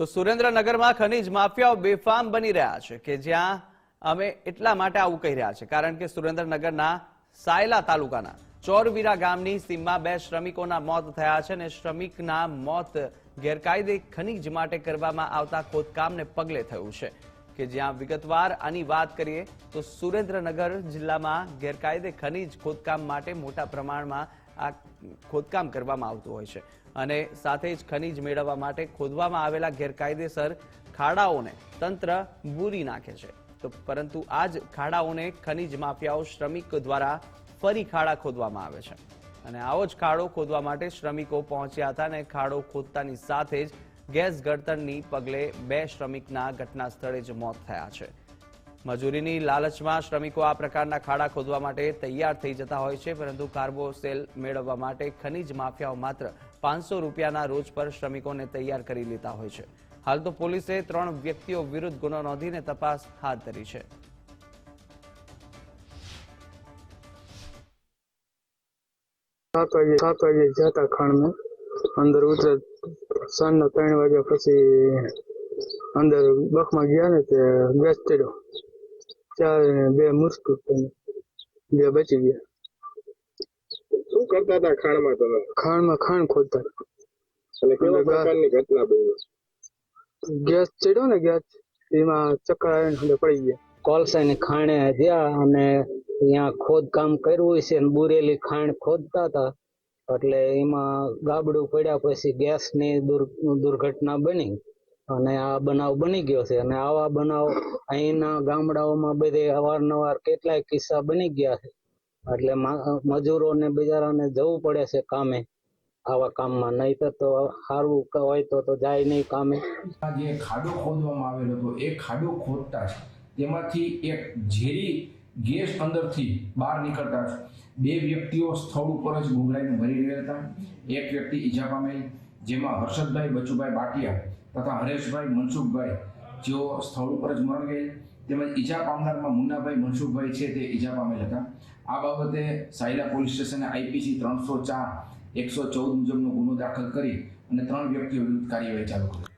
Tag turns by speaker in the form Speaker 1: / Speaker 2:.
Speaker 1: તો સુરેન્દ્રનગરમાં ખનીજ માફિયાઓ બેફામ બની રહ્યા છે કે જ્યાં અમે એટલા માટે આવું કહી રહ્યા છે. કારણ કે સુરેન્દ્રનગરના સાયલા તાલુકાના ચોરવીરા ગામની સીમમાં બે શ્રમિકોના મોત થયા છે અને શ્રમિકના મોત ગેરકાયદે ખનીજ માટે કરવામાં આવતા ખોદકામને પગલે થયું છે કે જ્યાં વિગતવાર આની વાત કરીએ તો સુરેન્દ્રનગર જિલ્લામાં ગેરકાયદે ખનીજ ખોદકામ માટે મોટા પ્રમાણમાં આ ખોદકામ કરવામાં આવતું હોય છે. અને સાથે જ ખનીજ મેળવવા માટે ખોદવામાં આવેલા ગેરકાયદેસર ખાડાઓને તંત્ર બૂરી નાખે છે. તો પરંતુ આ જ ખાડાઓને ખનીજ માફિયાઓ શ્રમિક દ્વારા ફરી ખાડા ખોદવામાં આવે છે. અને આવો જ ખાડો ખોદવા માટે શ્રમિકો પહોંચ્યા હતા અને ખાડો ખોદતાની સાથે જ ગેસ ગળતરની પગલે બે શ્રમિકના ઘટના સ્થળે જ મોત થયા છે. મજૂરીની લાલચમાં શ્રમિકો આ પ્રકારના ખાડા ખોદવા માટે તૈયાર થઈ જતા હોય છે, પરંતુ કાર્બોસેલ મેળવવા માટે ખનીજ માફિયાઓ માત્ર પાંચસો રૂપિયાના રોજ પર શ્રમિકોને તૈયાર કરી લેતા હોય છે. હાલ તો પોલીસે ત્રણ વ્યક્તિઓ વિરુદ્ધ ગુનો નોંધીને તપાસ હાથ ધરી છે.
Speaker 2: અંદર ઉતરે સાંજના ત્રણ વાગ્યા પછી અંદર બખમાં ગયા ને તે ગેસ ચડ્યો. ચાર બે મુશ્કેલ બે બચી ગયા.
Speaker 3: શું કરતા હતા ખાણમાં તમે?
Speaker 2: ખાણમાં ખાણ ખોદતા
Speaker 3: અને કેવા પ્રકારની ઘટના બની?
Speaker 2: ગેસ ચડ્યો ને ગેસ એમાં ચક્કર આવીને પડી ગયા.
Speaker 4: કોલસાની ખાણે ગયા અને ત્યાં ખોદકામ કર્યું છે અને બુરેલી ખાણ ખોદતા હતા. એટલે એમાં ગાબડું પડ્યા પછી ગેસની દુર દુર્ઘટના બની. અને આ બનાવ બની ગયો છે. અને આવા બનાવ અહીંના ગામડાઓમાં બધે અવારનવાર કેટલાય કિસ્સા બની ગયા છે. એટલે મજૂરોને બિચારાને જવું પડે છે કામે, આવા કામમાં. નહીતર તો સારું હોય તો તો જાય નહીં કામે.
Speaker 5: જે ખાડો ખોદવામાં આવેલો હતો, એ ખાડો ખોદતા જ. તેમાંથી એક ઝેરી ગેસ અંદરથી બહાર નીકળતા જ. બે વ્યક્તિઓ સ્થળ ઉપર જ ગુંગળાઈને મરી ગયા હતા એક વ્યક્તિ ઈજા પામેલ જેમાં હર્ષદભાઈ બચુભાઈ બાટિયા તથા હરેશભાઈ, મનસુખભાઈ, જેઓ સ્થળ ઉપર જ મરણ ગયેલ. તેમજ ઈજા પામનારમાં મુન્નાભાઈ, મનસુખભાઈ છે તે ઈજા પામેલ હતા. આ બાબતે સાયલા પોલીસ સ્ટેશને આઈપીસી ત્રણસો ચાર, એકસો ચૌદ મુજબનો ગુનો દાખલ કરી અને ત્રણ વ્યક્તિઓ વિરુદ્ધ કાર્યવાહી ચાલુ કરી.